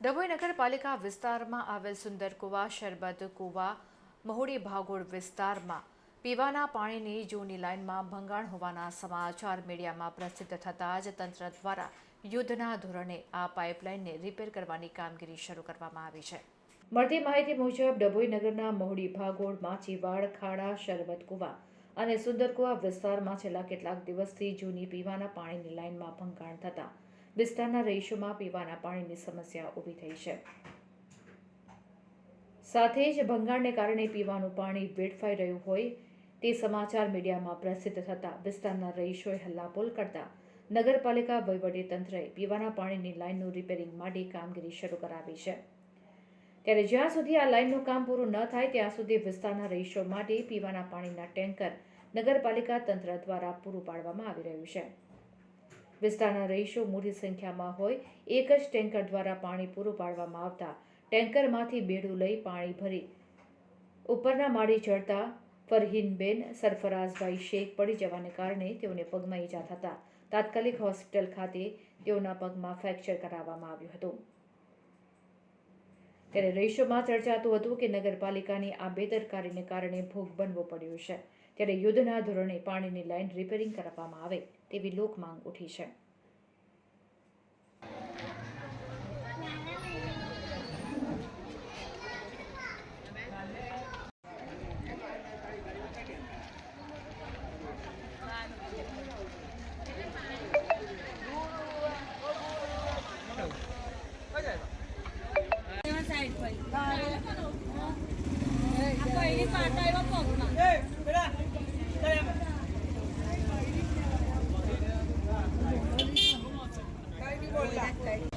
ડભોઈ નગરપાલિકા વિસ્તારમાં આવેલ સુંદર કુવા, શરબત કુવા, મહુડી ભાગોળ વિસ્તારમાં પીવાના પાણીની જૂની લાઇનમાં ભંગાણ હોવાના સમાચાર મીડિયામાં પ્રસિદ્ધ થતાં જ તંત્ર દ્વારા યુદ્ધના ધોરણે આ પાઇપલાઇનને રિપેર કરવાની કામગીરી શરૂ કરવામાં આવી છે. મળતી માહિતી મુજબ, ડભોઈ નગરના મહુડી ભાગોળ માછીવાડ ખાડા, શરબત કુવા અને સુંદર કુવા વિસ્તારમાં છેલ્લા કેટલાક દિવસથી જૂની પીવાના પાણીની લાઇનમાં ભંગાણ થતાં વિસ્તારના રહીશોમાં પીવાના પાણીની સમસ્યા ઊભી થઈ છે. સાથે જ ભંગાણને કારણે પીવાનું પાણી વેડફાઈ રહ્યું હોય તે સમાચાર મીડિયામાં પ્રસિદ્ધ થતા વિસ્તારના રહીશોએ હલ્લાબોલ કરતા નગરપાલિકા વહીવટી તંત્રએ પીવાના પાણીની લાઇનનું રિપેરિંગ માટે કામગીરી શરૂ કરાવી છે. ત્યારે જ્યાં સુધી આ લાઇનનું કામ પૂરું ન થાય, ત્યાં સુધી વિસ્તારના રહીશો માટે પીવાના પાણીના ટેન્કર નગરપાલિકા તંત્ર દ્વારા પૂરું પાડવામાં આવી રહ્યું છે. વિસ્તારના રહીશો મોટી સંખ્યામાં હોય, એક જ ટેન્કર દ્વારા પાણી પૂરું પાડવામાં આવતા ટેન્કરમાંથી બેડું લઈ પાણી ભરી ઉપરના માળી ચડતા ફરહીનબેન, સરફરાઝભાઈ શેખ પડી જવાને કારણે તેઓને પગમાં ઈજા થતા તાત્કાલિક હોસ્પિટલ ખાતે તેઓના પગમાં ફ્રેક્ચર કરાવવામાં આવ્યું હતું. ત્યારે રહીશોમાં ચર્ચાતું હતું કે નગરપાલિકાની આ બેદરકારીને કારણે ભોગ બનવો પડ્યો છે. ત્યારે યુદ્ધના ધોરણે પાણીની લાઇન રિપેરિંગ કરવામાં આવે તેવી લોક માંગ ઉઠી છે. Thank you.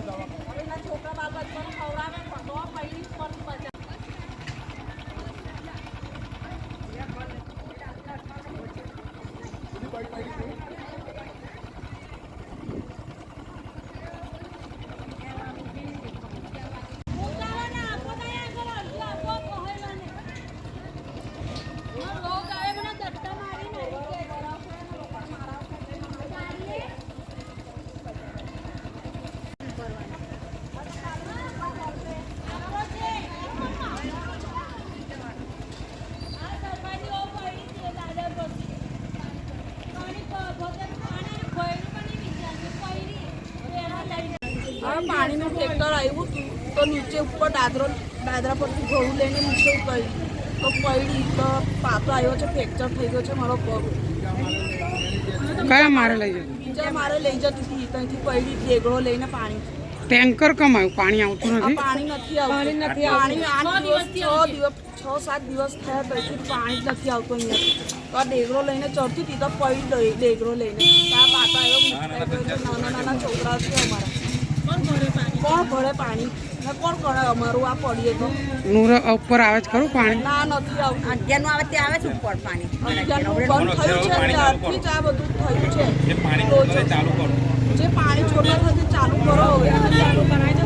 দেওয়া ટ્રેક્ટર આવ્યું હતું તો નીચે ઉપર દાદરો દાદરા પરથી ઘોડું લઈને નીચે ઉતરી. તો પડી તો પાતો આવ્યો છે ફ્રેક્ચર થઈ ગયો છે મારો પગ. કયા મારે લઈ જાય બીજા મારે લઈ જતી હતી ત્યાંથી પડી દેગડો લઈને પાણી. ટેન્કર કમ આવ્યું? પાણી આવતું નથી? પાણી નથી આવતું. પાણી આઠ દિવસ છ દિવસ છ સાત દિવસ થયા પછી પાણી જ નથી આવતું અહીંયા. તો આ ડેગરો લઈને ચડતી હતી તો પડી ગઈ ડેગરો લઈને. આ પાતા આવ્યો મુકાઈ ગયો નાના નાના છોકરા છે અમારા. કોણ ભરે પાણી? કોણ કરે અમારું? આ પડીએ તો. નૂર ઉપર આવે છે પાણી? ના નથી આવતું. અગિયાર આવે તે આવે છે ઉપર પાણી. અગિયાર થયું છે ત્યારથી જ આ બધું થયું છે. જે પાણી ચાલુ કરો. છોડવા થશે ચાલુ કરો. ચાલુ કરાય